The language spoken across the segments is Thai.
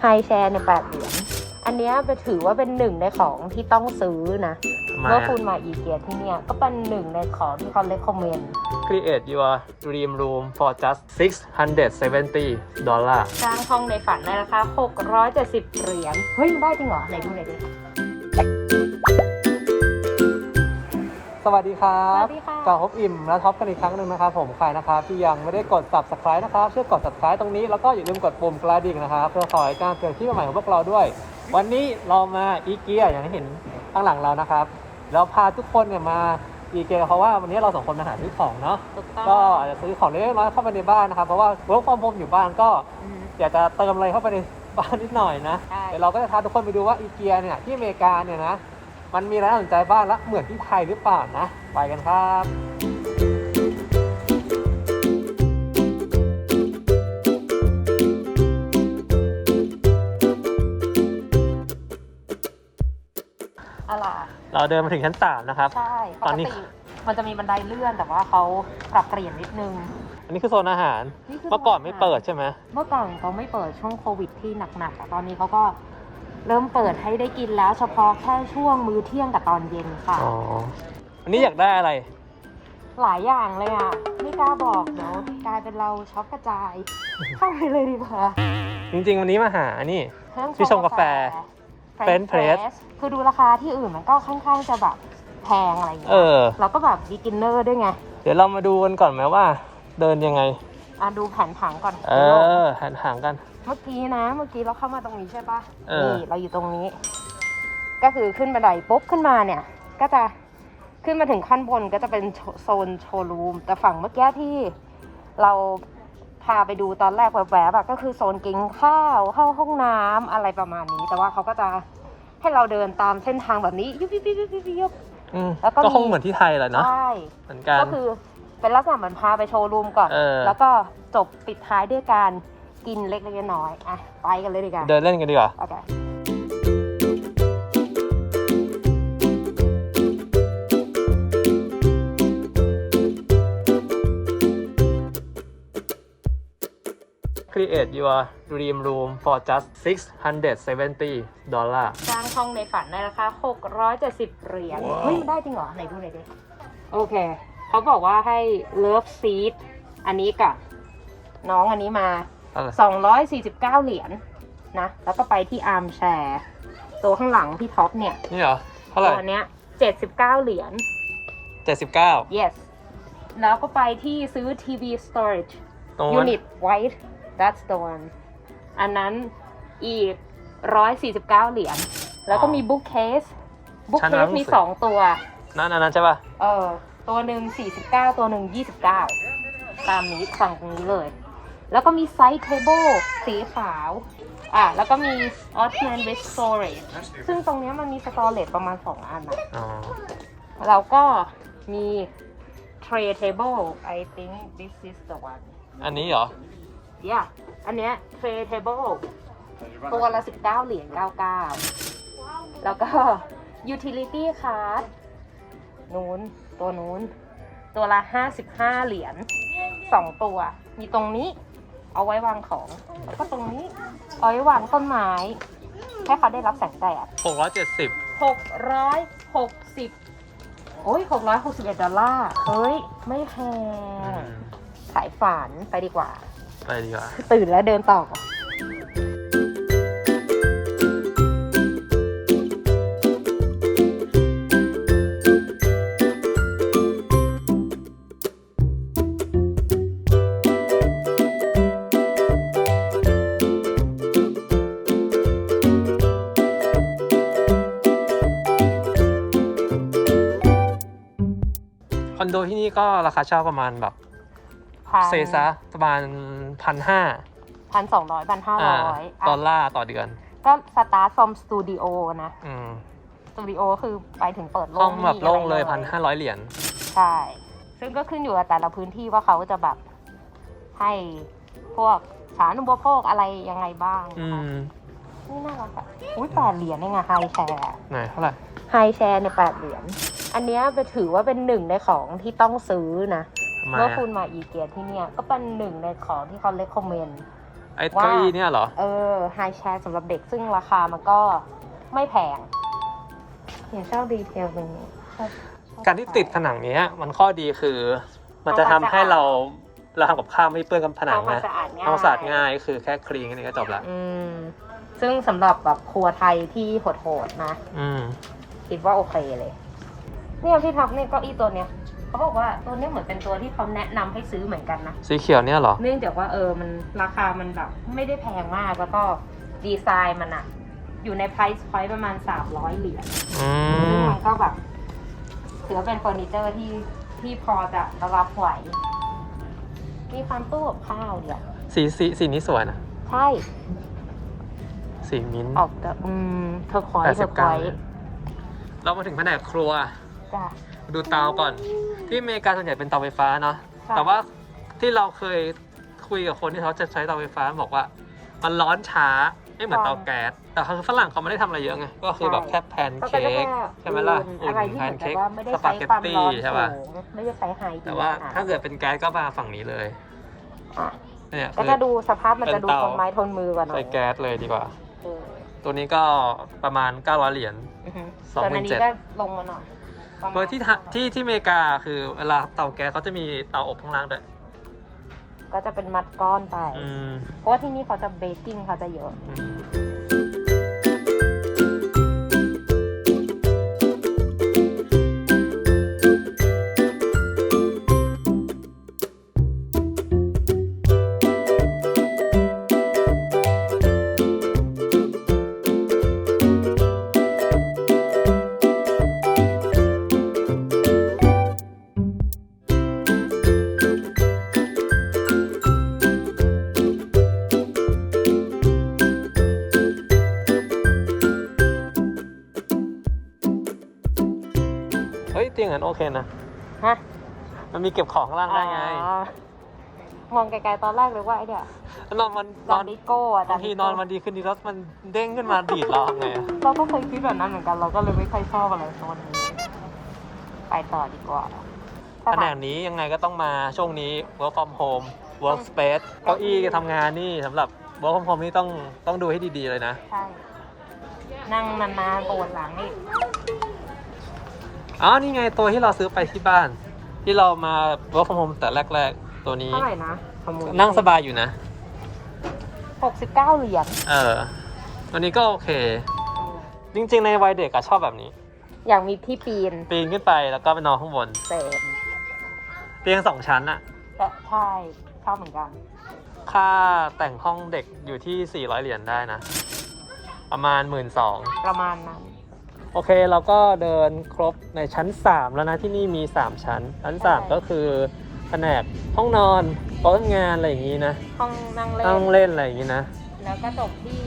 ไฮแชร์เนี่ยแปดเหรียญอันเนี้ยไปถือว่าเป็นหนึ่งในของที่ต้องซื้อนะทำไมเมื่ออะคุณมาอีเกียที่เนี่ย ก็เป็นหนึ่งในของที่เขาเล c คอมเมนต์ Create your dream room for just 670 ดอลลาร์ สร้างห้องในฝันในราคา 670 เหรียญ เฮ้ย มันได้จริงเหรอ ไหนดูหน่อยดิ สวัสดีครัสบวัสดีค่ะกลับพบอิ่มและท็อปกันอีกครั้งหนึ่งนะครับผมใครนะครับที่ยังไม่ได้กด subscribe นะครับช่วยกด subscribe ตรงนี้แล้วก็อย่าลืมกดปุ่มกระดิ่งนะครับเพื่อคอยการเตือนคลิปใหม่ๆของพวกเราด้วย วันนี้เรามาอีเกียอย่างที่เห็นข้างหลังเรานะครับแล้วพาทุกคนเนี่ยมาอีเกียเพราะว่าวันนี้เราสองคนมาหาซื้อของเนาะถูกต้อง ก็อาจจะซื้อของเล็กๆน้อยๆเข้าไปในบ้านนะครับเพราะว่า work from home อยู่บ้านก็ อืม อยากจะเติมอะไรเข้าไปในบ้านนิดหน่อยนะ ใช่ เดี๋ยวเราก็จะพาทุกคนไปดูว่าอีเกียเนี่ยที่อเมริกาเนี่ยนะ มันมีอะไรน่าสนใจบ้างและเหมือนที่ไทยหรือเปล่านะ ไปกันครับอะไรเราเดินมาถึงชั้นสามนะครับ ใช่ปตอนกนี้ ติมันจะมีบันไดเลื่อนแต่ว่าเขาปรับเปลี่ยนนิดนึงอันนี้คือโซนอาหารนี่คืเมื่อก่อนไม่เปิดใช่ไหม เมื่อก่อนเขาไม่เปิดช่วงโควิดที่หนักๆอะตอนนี้เขาก็ เริ่มเปิดให้ได้กินแล้วเฉพาะแค่ช่วงมื้อเที่ยงกับตอนเย็นค่ะ อ๋อ อันนี้อยากได้อะไร หลายอย่างเลยอะ ไม่กล้าบอกเดี๋ยวกลายเป็นเราช็อกกระจาย เข้าไปเลยดีกว่าจริงๆ วันนี้มาหานี่เครื่องที่ชงกาแฟ French French press press คือดูราคาที่อื่นมันก็ค่อนข้างจะแบบแพงอะไรอย่างเอเงี้ยอ เราก็แบบ beginner ด้วยไง เดี๋ยวเรามาดูกันก่อนไหมว่า เดินยังไง อะดูแผนผังก่อน เออหันห่างกัน เมื่อกี้นะ เมื่อกี้เราเข้ามาตรงนี้ใช่ปะเออ นี่เราอยู่ตรงนี้ ก็คือขึ้นบันไดปุ๊บขึ้นมาเนี่ย ก็จะขึ้นมาถึงขั้นบนก็จะเป็นโชโซนโชว์รูม แต่ฝั่งเมื่อกี้ที่เราพาไปดูตอนแรกแวบๆอะก็คือโซนกินข้าวเข้าห้องน้ำอะไรประมาณนี้ แต่ว่าเขาก็จะให้เราเดินตามเส้นทางแบบนี้ยุบยุบยุบยุบยุบยุบอืมแล้วก็ก็มีคงเหมือนที่ไทยแหละเนาะใช่ เหมือนกัน ก็คือเป็นลักษณะเหมือนพาไปโชว์รูมก่อน เออ แล้วก็จบปิดท้ายด้วยการ กินเล็กๆน้อยๆอะไปกันเลยดีกว่าเดินเล่นกันดีกว่า โอเค Create your dream room for just 670 ดอลลาร์ สร้างห้องในฝันในราคา 670 เหรียญ เฮ้ยมันได้จริงเหรอ ไหนดูหน่อยดิ โอเค เขาบอกว่าให้ Love Seat อันนี้กับน้องอันนี้มาอะไร 249 เหรียญนะ แล้วก็ไปที่ Arm Chair ตัวข้างหลังพี่ท็อปเนี่ย นี่เหรอ เท่าไหร่ตัวเนี้ย 79 เหรียญ 79 yes แล้วก็ไปที่ซื้อ TV storage ตรงนั้น unit white that's the one อันนั้นอีก 149 เหรียญ แล้วก็มี bookcase ชั้นนั้น bookcase มีรู้สึก2ตัว นั่นอันนั้นใช่ป่ะ เออ ตัวหนึ่ง49 ตัวหนึ่ง29 ตามนี้ฝั่งตรงนี้เลย แล้วก็มี side table สีขาว อะ แล้วก็มี Ottoman with storage ซึ่งตรงเนี้ยมันมี storage ประมาณ 2 อันนะอ๋อ แล้วก็มี tray table I think this is the one อันนี้เหรอ yeah อันเนี้ย tray table ตัวละ 19 เหรียญ99 แล้วก็ utility card นู้น ตัวนู้น ตัวละ 55 เหรียญ 2 ตัว มีตรงนี้ เอาไว้วางของ แล้วก็ตรงนี้เอาไว้วางต้นไม้ ให้เขาได้รับแสงแดด670 660 โอ้ย661ดอลลาร์เฮ้ย ไม่แพอืงมสายฝันไปดีกว่า ไปดีกว่า ตื่นแล้วเดินต่อก่อน อนโดที่นี่ก็ราคาเช่าประมาณแบบพันเซซะประมาณพันห้าพันสองร้อยพันห้าร้อยดอลลาร์ต่อเดือน ก็สตาร์ทฟอร์มสตูดิโอนะอืมสตูดิโอคือไปถึงเปิดโล่ห้องงแบบโล่งเลยไม่พันมีอะไรห้าร้อยเหรียญใช่ ซึ่งก็ขึ้นอยู่กับแต่ละพื้นที่ว่าเขาจะแบบให้พวกสาธารณูปโภคอะไรยังไงบ้างอืนะคะมนี่น่ารักอะอุ้ยแปดเหรียญเองอะไฮแชร์ไหนเท่าไหร่ไฮแชร์เนี่ยแปดเหรียญ อันเนี้ยไปถือว่าเป็นหนึ่งในของที่ต้องซื้อนะทำไมเมื่ออะคุณมาอีเกียที่เนี่ยก็เป็นหนึ่งในของที่เขาเล c คอมเมนต์อไอ้เก้าอี้เนี่ยเหรอ เออไฮแชร์สำหรับเด็กซึ่งราคามันก็ไม่แพงเนี่ยชอบดีเทลตรงนี้ชอบชอบ การที่ติดผนังเนี้ย มันข้อดีคือ มันจะทำให้เราเราทำกับข้าวไม่เปื้อนกับผนังทำความนะสะอาดง่าย ทำความสะอาดง่ายคือแค่คลีนแค่นี้ก็จบละอืม ซึ่งสำหรับแบบครัวไทยที่โหดๆนะ อืม คิดว่าโอเคเลย เนี่ยพี่ท็อปเนี่ยเก็อีตัวเนี้ยเขาบอกว่าตัวเนี้ยเหมือนเป็นตัวที่เขาแนะนำให้ซื้อเหมือนกันนะ สีเขียวเนี่ยเหรอ เนื่องจากว่าเออมันราคามันแบบไม่ได้แพงมากแล้วก็ดีไซน์มันอะอยู่ใน price point ประมาณ 300 เหรียญอืซึ่งม มันก็แบบถือว่าเป็นเฟอร์นิเจอร์ที่ที่พอจะรับไหว มีความตู้กับข้าวเดียวสีสีสีนี้สวยนะ ใช่ สีมิ้นท์ออกจากอืมเธอคอยแปดเธสิอบคเก้าอย เรามาถึงแผนกครัว จ้ะ ดูเตาก่อน ที่อเมริกาส่วนใหญ่เป็นเตาไฟฟ้าเนาะค่ะ แต่ว่าที่เราเคยคุยกับคนที่เขาจะใช้เตาไฟฟ้าบอกว่า มันร้อนช้าไม่เหมือนเตาแก๊สแต่คือฝรั่งเขาไม่ได้ทำอะไรเยอะไงก็คือแบบแค่แพนก็เค้จะแค่กใช่ไหมล่ะอุ่นอุ่นอะไรที่แพเหมืนอนกัเค้บกว่าไม่ได้สปาใช้เกตความตี้ร้อนใช่ป่ะสูงไม่ได้ใช้ไฮแต่ว่าขนดถ้าเกิดเป็นแก๊สก็มาฝั่งนี้เลยอะเนี่ยก็คือ จะดูสภาพมันจะดูเป็นทเตา นไม้ทนมือกว่าหน่อใช้ยแก๊สเลยดีกว่า เออตัวนี้ก็ประมาณ900เหรียญ อือฮึสองหมื่นเจ็ดส่วนอันนี้ก็ลงมาหน่อย ประมาณเบอร์ที่ทะที่ที่อเมริกาคือเวลาเตาแก๊สเขาจะมีเตาอบข้างล่างด้วยก็จะเป็นมัดก้อนไป อืม เพราะว่าที่นี่เขาจะเบกกิ้งเขาจะเยอะ อืม ฮ้ยเตียงอันโอเคนะ ฮะมันมีเก็บของข้างล่างได้ไงอ๋อมองไกลๆตอนแรกเลยว่าไอ้เนี่ยแล้วนอนมันนจาอนนดิโก้อะบางทีนอนมันดีขึ้นดีแล้วมันเด้งขึ้นมาดีดเราทำไงอะเราก็เคยคิดแบบนั้นเหมือนกันเราก็เลยไม่ค่อยชอบอะไรโซนนี้ไปต่อดีกว่าแผนกนี้ยังไงก็ต้องมาช่วงนี้ work from home work space เก้าอี้ทำงานนี่สำหรับ work from home นี่ต้องต้องดูให้ดีๆเลยนะ ใช่ นั่งนานๆปวดหลังอีก อ๋อนี่ไงตัวที่เราซื้อไปที่บ้าน ที่เรามา work from home แต่แรก ๆ ตัวนี้ เท่าไหร่นะขโมยนั่งสบายอยู่นะ หกสิบเก้าเหรียญเออตัวนี้ก็โอเค จริง ๆ ในวัยเด็กอะชอบแบบนี้ อยากมีที่ปีนปีนขึ้นไปแล้วก็ไปนอนข้างบน เสร็จเตียงสองชั้นอะก็ใช่ชอบเหมือนกัน ค่าแต่งห้องเด็กอยู่ที่ 400 เหรียญได้นะ ประมาณ 1 2ื่นประมาณนั้น โอเคเราก็เดินครบในชั้น 3 แล้วนะที่นี่มี 3 ชั้น ชั้น 3 ก็คือแผนกห้องนอนโต๊ะทำงานอะไรอย่างนี้นะห้องนั่งเล่นนั่งเล่นอะไรอย่างนี้นะแล้วก็จบที่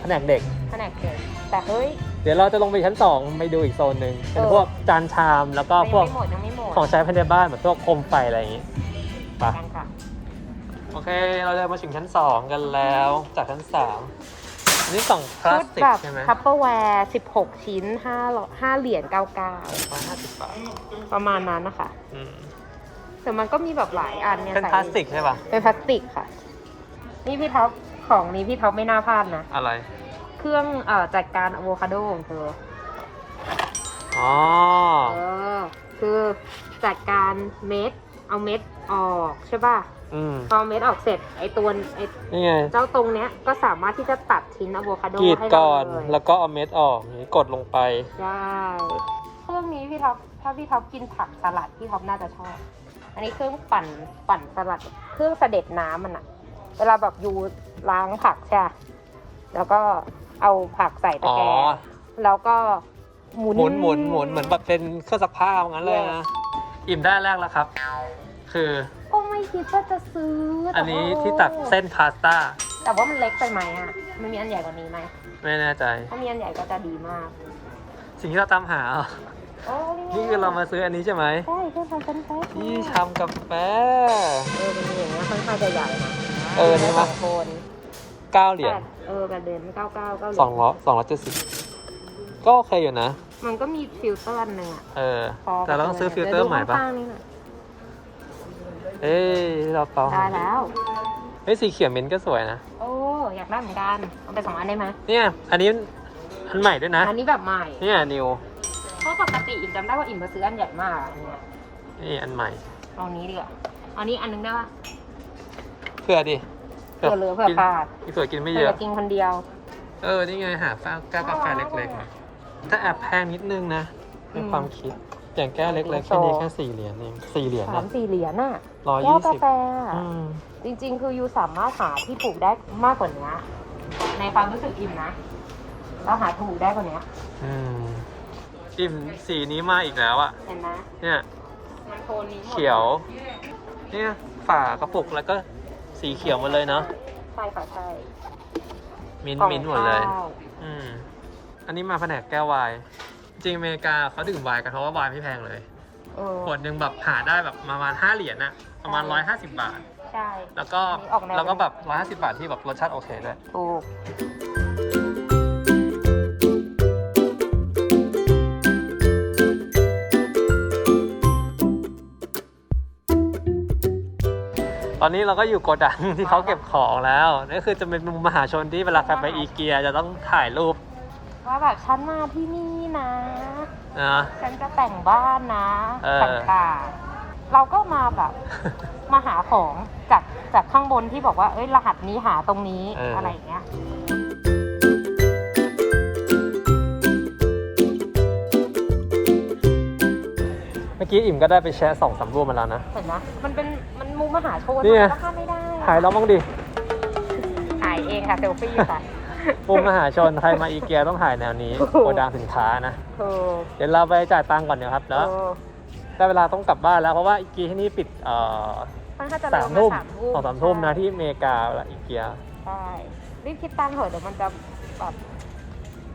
แผนกเด็กแผนกเด็กแต่เฮ้ย เดี๋ยวเราจะลงไปชั้น 2 ไปดูอีกโซนหนึ่งเป็นเออพวกจานชามแล้วก็ยังพวกไม่หมดยังไม่หมดของใช้ภายในบ้านแบบพวกโคมไฟอะไรอย่างนี้ไปกันค่ะโอเค เราจะมาถึงชั้น 2 กันแล้วจากชั้น3อั นนี้กล่องพลาชุสดติกแบบใช่ไหมคัพเปอร์แวร์16 ชิ้น5 5เหรียญ99 ร้อยห้าสิบบาทประมาณนั้นนะคะอืมแต่มันก็มีแบบหลายอันเนี่ยเป็นใส่พลาสติกใช่ป่ะ เป็นพลาสติกค่ะ นี่พี่ท็อปของนี้พี่ท็อปไม่น่าพลาดนะ อะไร เครื่องเอ่อจัดการอะโวคาโดของเธออ๋อ เออ คือจัดการเม็ด เอาเม็ด ออกใช่ป่ะอืมพอเม็ดออกเสร็จไอตัวไอนี่ไงเจ้าตรงเนี้ยก็สามารถที่จะตัดชิ้นอะโวคาโดกรีดให้เราก่อนเลยแล้วก็เอาเม็ดออกอย่างนี้กดลงไปใช่เครื่องนี้พี่ท็อปถ้าพี่ท็อปกินผักสลัดพี่ท็อปน่าจะชอบ อันนี้เครื่องปั่นปั่นสลัด เครื่องเสด็จน้ำมันอะเวลาแบบยูล้างผักใช่ปะแล้วก็เอาผักใส่ตะอ๋อ แกรงแล้วก็หมุน หมุนหมุนหมุนเหมือนแบบเป็นเครื่องซักผ้างั้นเลยนะ อิ่มได้แรกแล้วครับ คือ ก็ไม่คิดว่าจะซื้ออัอันนี้ที่ตักเส้นพาสต้าแต่ว่ามันเล็กไปไหมอะมันมีอันใหญ่กว่านี้ไหม ไม่แน่ใจ ถ้ามีอันใหญ่ก็จะดีมาก สิ่งที่เราตามหาเหรอโอ้ไงนี่คือเรามาซื้ออันนี้ใช่ไหมใช่เครื่องทำเป็นแพ็คที่ชำกาแฟ เออเป็นอย่างเงี้ยค่อนข้างจะใหญ่นะเออนี่สวะองคน9เหรียญเออแบบเดินเก้าเก้าเก้าเหรีสองร้อยสองร้อยเจ็ดสิบก็โอเคอยู่นะ มันก็มีฟิลเตอร์อันหนึ่งอะเออพอแต่เราต้องซื้อฟิลเตอร์ใหม่ปะดี๋ยวดูข้างๆนี่หน่อย เอ้ยเราเปล่าได้แล้ว เฮ้ยสีเขียวมิ้นท์ก็สวยนะ โอ้อยากได้เหมือนกันเอาไปสองอันได้ไหมเนี่ย อันนี้อันใหม่ด้วยนะ อันนี้แบบใหม่ เนี่ยนิวเพราะปกติอิ่มจำได้ว่าอิ่มมาซื้ออันใหญ่มากอันเนี้ยนี่อันใหม่ลองนี้ดีกว่าอันนี้อันนึงได้ปะเผื่อดิเผื่อเหลือเผื่อขาดกินเผื่อกินไม่เผื่เยออะกินคนเดียว เออ นี่ไงหาฟ้าแก้วกาแฟเล็กๆนะถ้าแอบแพงนิดนึงนะในอืม ความคิด อย่างแก้วเล็กๆโซแค่นี้แค่สี่เหรียญเองสี่เหรียญสามนะสี่เหรียญน่ะร้อยแก้วยี่กาสิบแฟอะอืมจริง ๆ คือยูสามารถหาที่ถูกได้มากกว่านี้ในความรู้สึกอิ่มนะเราหาถูกได้กว่านี้อืมอิ่มสีนี้มาอีกแล้วอะเห็นไหมเนี่ยมันโทนนี้หมดเขียว เนี่ยฝากระปุกแล้วก็สีเขียวหมาเลยเนาะใช่ค่ะใช่มิ้นกล่องมิ้นหมดเลยข้าวอืมอันนี้มาแผนกแก้ววาย จริงอเมริกาเขาดื่มไวน์กันเพราะว่าไวน์ไม่แพงเลยเออ ขวดหนึ่งแบบหาได้แบบประมาณห้าเหรียญอะประมาณร้อยห้าสิบบาท ใช่ แล้วก็อันนี้ออกแนว แล้วก็แบบร้อยห้าสิบาทที่แบบรสชาติโอเคด้วย ถูก ตอนนี้เราก็อยู่โกดัง ที่เขาเก็บของแล้วนี่คือจะเป็นมุมมหาชนที่เวลาใครไปอีเกียจะต้องถ่ายรูป ว่าแบบฉันมาที่นี่นะ นะ ฉันจะแต่งบ้านนะเออ ต่างๆเราก็มาแบบ มาหาของจากจากข้างบนที่บอกว่าเอ้ยรหัสนี้หาตรงนี้อะไรอย่างเงี้ย เมื่อกี้อิ่มก็ได้ไปแชร์สองสามรูปมาแล้วนะ เห็นไหมมันเป็นมันมุมมหาชนนี่ไง ราคาไม่ได้ถ่ายแล้วบ้างดิถ่ายเองค่ะเซลฟี่ค่ะ มุมมหาชนใครมาอีเกียต้องถ่ายแนวนี้ถูกโกดังสินค้านะ ถูกเดี๋ยวเราไปจ่ายตังค์ก่อนเดี๋ยวครับแล้วถูกได้เวลาต้องกลับบ้านแล้วเพราะว่าอีเกียที่นี่ปิดเอ่อค่อนข้างจะสาเร็มวทุ่มสามทุ่มสองสามทุ่มนะที่อเมริกาเวลาอีเกีย ใช่รีบคิดตังค์เถอะเดี๋ยวมันจะแบบ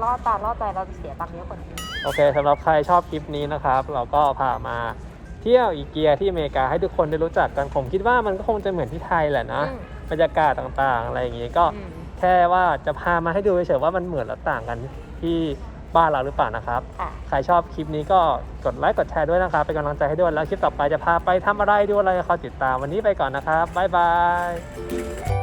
ล่อตาล่อใจเราจะเสียตังค์เยอะกว่านี้โอเคสำหรับใครชอบคลิปนี้นะครับ เราก็พามาเที่ยวอีเกียที่อเมริกาให้ทุกคนได้รู้จักกันผมคิดว่ามันก็คงจะเหมือนที่ไทยแหละนะ อืมบรรยากาศต่างๆ อะไรอย่างงี้ก็อืม แค่ว่าจะพามาให้ดูเฉยๆว่ามันเหมือนและต่างกันที่บ้านเราหรือเปล่านะครับ ค่ะ ใครชอบคลิปนี้ก็กดไลค์กดแชร์ด้วยนะครับ เป็นกำลังใจให้ด้วยแล้วคลิปต่อไปจะพาไปทำอะไรดูอะไรคอยติดตามวันนี้ไปก่อนนะครับบ๊ายบาย